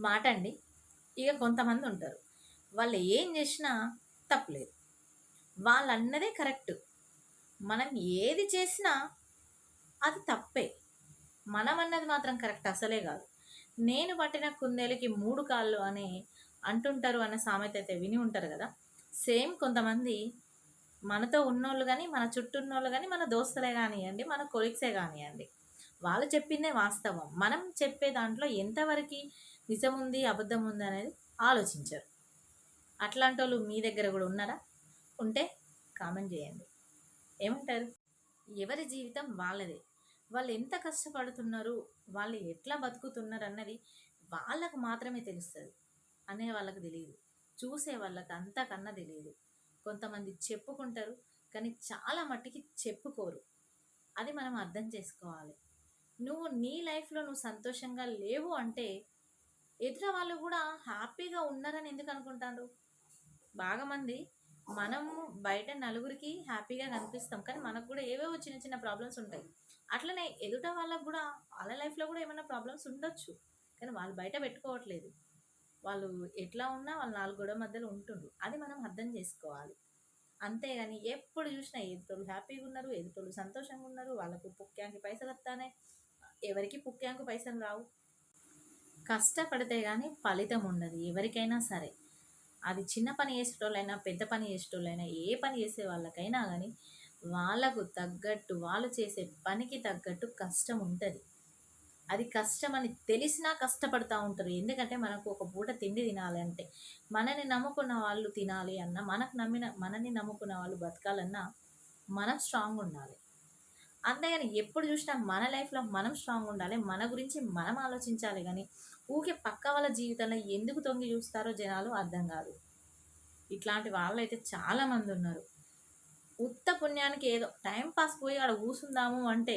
మాట అండి ఇక కొంతమంది ఉంటారు వాళ్ళు ఏం చేసినా తప్పులేదు. వాళ్ళు అన్నదే కరెక్ట్. మనం ఏది చేసినా అది తప్పే. మనం అన్నది మాత్రం కరెక్ట్ అసలే కాదు. నేను పట్టిన కుందేలకి మూడు కాళ్ళు అని అంటుంటారు అన్న సామెత అయితే విని ఉంటారు కదా. సేమ్ కొంతమంది మనతో ఉన్నోళ్ళు కానీ మన చుట్టూ ఉన్నోళ్ళు కానీ మన దోస్తులే కానివ్వండి మన కొలిక్సే కానివ్వండి వాళ్ళు చెప్పిందే వాస్తవం. మనం చెప్పే దాంట్లో ఎంతవరకు నిజం ఉంది అబద్ధం ఉంది అనేది ఆలోచించరు. అట్లాంటి వాళ్ళు మీ దగ్గర కూడా ఉన్నారా? ఉంటే కామెంట్ చేయండి. ఏమంటారు? ఎవరి జీవితం వాళ్ళదే. వాళ్ళు ఎంత కష్టపడుతున్నారు వాళ్ళు ఎట్లా బతుకుతున్నారు అన్నది వాళ్ళకు మాత్రమే తెలుస్తుంది. అనే వాళ్ళకి తెలియదు. చూసే వాళ్ళకి అంతకన్నా తెలియదు. కొంతమంది చెప్పుకుంటారు కానీ చాలా మట్టికి చెప్పుకోరు. అది మనం అర్థం చేసుకోవాలి. నువ్వు నీ లైఫ్లో నువ్వు సంతోషంగా లేవు అంటే ఎదుట వాళ్ళు కూడా హ్యాపీగా ఉన్నారని ఎందుకు అనుకుంటారు బాగా మంది మనము బయట నలుగురికి హ్యాపీగా కనిపిస్తాం. కానీ మనకు కూడా ఏవేవో చిన్న చిన్న ప్రాబ్లమ్స్ ఉంటాయి. అట్లనే ఎదుట వాళ్ళకు కూడా వాళ్ళ లైఫ్లో కూడా ఏమైనా ప్రాబ్లమ్స్ ఉండొచ్చు. కానీ వాళ్ళు బయట పెట్టుకోవట్లేదు. వాళ్ళు ఎట్లా ఉన్నా వాళ్ళు నాలుగు గొడవ మధ్యలో ఉంటుండ్రు. అది మనం అర్థం చేసుకోవాలి. అంతేగాని ఎప్పుడు చూసినా ఎదుటోళ్ళు హ్యాపీగా ఉన్నారు ఎదుటోళ్ళు సంతోషంగా ఉన్నారు వాళ్ళకు పుక్యాంకి పైసలు వస్తానే. ఎవరికి పుక్యాంకు పైసలు రావు. కష్టపడితే కానీ ఫలితం ఉండదు ఎవరికైనా సరే. అది చిన్న పని చేసేటోళ్ళైనా పెద్ద పని చేసేటోళ్ళైనా ఏ పని చేసే వాళ్ళకైనా కానీ వాళ్ళకు తగ్గట్టు వాళ్ళు చేసే పనికి తగ్గట్టు కష్టం ఉంటుంది. అది కష్టం అని తెలిసినా కష్టపడుతూ ఉంటారు. ఎందుకంటే మనకు ఒక పూట తిండి తినాలి అంటే మనని నమ్ముకున్న వాళ్ళు తినాలి అన్న మనకు నమ్మిన మనని నమ్ముకున్న వాళ్ళు బతకాలన్నా మనం స్ట్రాంగ్ ఉండాలి. అంతేగాని ఎప్పుడు చూసినా మన లైఫ్లో మనం స్ట్రాంగ్ ఉండాలి మన గురించి మనం ఆలోచించాలి కానీ ఊకే పక్క వాళ్ళ జీవితంలో ఎందుకు తొంగి చూస్తారో జనాలు అర్థం కాదు. ఇట్లాంటి వాళ్ళు అయితే చాలామంది ఉన్నారు. ఉత్త పుణ్యానికి ఏదో టైం పాస్ పోయి ఆడ కూసుందాము అంటే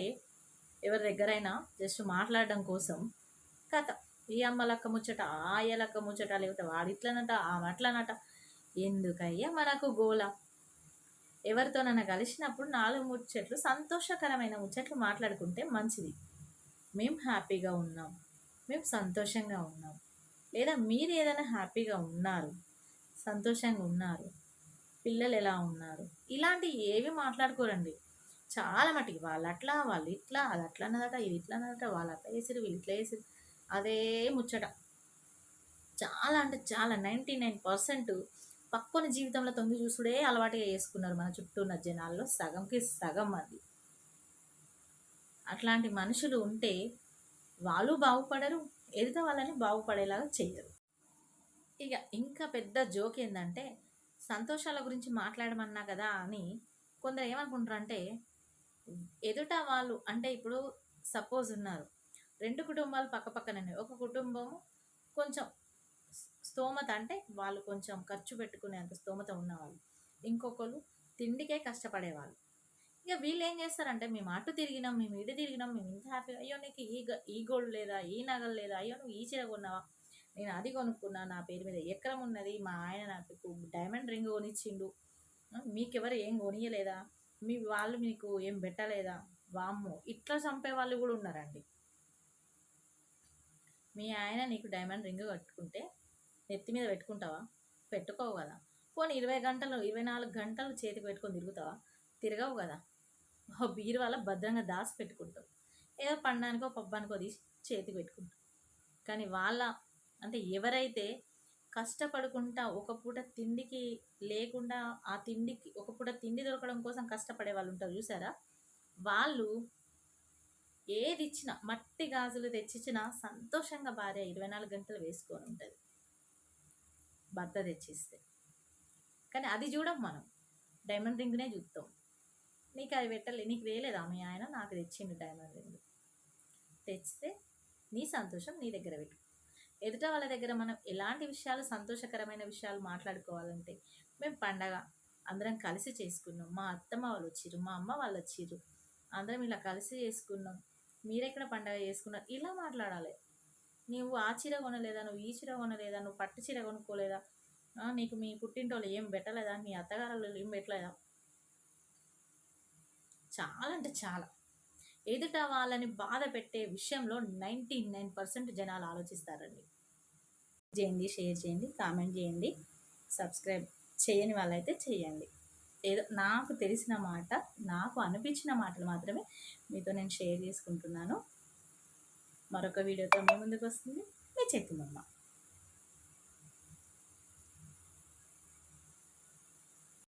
ఎవరి దగ్గరైనా జస్ట్ మాట్లాడడం కోసం కథ. ఈ అమ్మ లక్క ముచ్చట ఆ లక్క ముచ్చట లేకపోతే వాడిట్లనట ఆ అట్లనట. ఎందుకయ్యా మనకు గోల? ఎవరితోనైనా కలిసినప్పుడు నాలుగు ముచ్చట్లు సంతోషకరమైన ముచ్చట్లు మాట్లాడుకుంటే మంచిది. మేము హ్యాపీగా ఉన్నాం. మేము సంతోషంగా ఉన్నాం. లేదా మీరు ఏదైనా హ్యాపీగా ఉన్నారు సంతోషంగా ఉన్నారు పిల్లలు ఎలా ఉన్నారు ఇలాంటి ఏవి మాట్లాడుకోరండి. చాలా మటుకి వాళ్ళు అట్లా వాళ్ళు ఇట్లా అది అట్లా అన్నదట ఇది ఇట్లా అన్నదట వాళ్ళు అట్లా వేసారు వీళ్ళు ఇట్లా వేసారు అదే ముచ్చట. చాలా అంటే చాలా నైంటీ నైన్ పర్సెంట్ పక్కన జీవితంలో తొంగి చూసుడే అలవాటుగా చేసుకున్నారు మన చుట్టూ ఉన్న జనాల్లో. సగంకి సగం మంది అట్లాంటి మనుషులు ఉంటే వాళ్ళు బాగుపడరు ఎదుట వాళ్ళని బాగుపడేలాగా చేయరు ఇక ఇంకా పెద్ద జోక్ ఏంటంటే సంతోషాల గురించి మాట్లాడమన్నా కదా అని కొందరు ఏమనుకుంటారు అంటే ఎదుట వాళ్ళు అంటే ఇప్పుడు సపోజ్ ఉన్నారు రెండు కుటుంబాలు పక్కపక్కనే ఒక కుటుంబం కొంచెం స్తోమత అంటే వాళ్ళు కొంచెం ఖర్చు పెట్టుకునేంత స్తోమత ఉన్నవాళ్ళు. ఇంకొకరు తిండికే కష్టపడేవాళ్ళు. ఇక వీళ్ళు ఏం చేస్తారంటే మేము అటు తిరిగినాం మేము ఇటు తిరిగినాం మేము ఇంత హ్యాపీ అయ్యో నీకు ఈ ఈ గోల్డ్ లేదా ఈ నగలు లేదా అయ్యో నువ్వు ఈ చీర కొన్నావా? నేను అది కొనుక్కున్నా నా పేరు మీద ఎకరం ఉన్నది మా ఆయన నాకు డైమండ్ రింగ్ కొనిచ్చిండు. మీకెవరు ఏం కొనియలేదా? మీ వాళ్ళు మీకు ఏం పెట్టలేదా? వామ్మో! ఇట్లా చంపే వాళ్ళు కూడా ఉన్నారండి. మీ ఆయన నీకు డైమండ్ రింగ్ కట్టుకుంటే నెత్తి మీద పెట్టుకుంటావా? పెట్టుకోవు కదా. పోనీ ఇరవై గంటలు ఇరవై నాలుగు గంటలు చేతికి పెట్టుకొని తిరుగుతావా? తిరగవు కదా. బీరువాల భద్రంగా దాసి పెట్టుకుంటావు. ఏదో పండానికో పబ్బానికో తీసి చేతికి పెట్టుకుంటావు. కానీ వాళ్ళ అంటే ఎవరైతే కష్టపడుకుంటా ఒక పూట తిండికి లేకుండా ఆ తిండికి ఒక పూట తిండి దొరకడం కోసం కష్టపడే వాళ్ళు ఉంటారు చూసారా? వాళ్ళు ఏది ఇచ్చినా మట్టి గాజులు తెచ్చిచ్చినా సంతోషంగా భార్య ఇరవై నాలుగు గంటలు వేసుకొని ఉంటుంది. భర్త తెచ్చిస్తే. కానీ అది చూడం మనం. డైమండ్ రింగ్నే చూస్తాం నీకు అది పెట్టలే నీకు వేయలేదా మీ ఆయన నాకు తెచ్చిండు డైమండ్ రింగ్. తెచ్చితే నీ సంతోషం నీ దగ్గర పెట్టు. ఎదుట వాళ్ళ దగ్గర మనం ఎలాంటి విషయాలు సంతోషకరమైన విషయాలు మాట్లాడుకోవాలంటే మేము పండగ అందరం కలిసి చేసుకున్నాం. మా అత్తమ్మ వాళ్ళు వచ్చిర్రు మా అమ్మ వాళ్ళు వచ్చిర్రు. అందరం ఇలా కలిసి చేసుకున్నాం. మీరెక్కడ పండగ చేసుకున్నారు? ఇలా మాట్లాడాలి. నువ్వు ఆ చీర కొనలేదా? నువ్వు ఈ చీర కొనలేదా? నువ్వు పట్టు చీర కొనుక్కోలేదా? నీకు మీ పుట్టింటోళ్ళు ఏం పెట్టలేదా? మీ అత్తగారు ఏం పెట్టలేదా? చాలా అంటే చాలా. ఎదుట వాళ్ళని బాధ పెట్టే విషయంలో నైంటీ నైన్ పర్సెంట్ జనాలు ఆలోచిస్తారండి. చేయండి షేర్ చేయండి కామెంట్ చేయండి సబ్స్క్రైబ్ చేయని వాళ్ళైతే చేయండి. ఏదో నాకు తెలిసిన మాట నాకు అనిపించిన మాటలు మాత్రమే మీతో నేను షేర్ చేసుకుంటున్నాను. మరొక వీడియోతో మీ ముందుకు వస్తుంది. మీ చేతి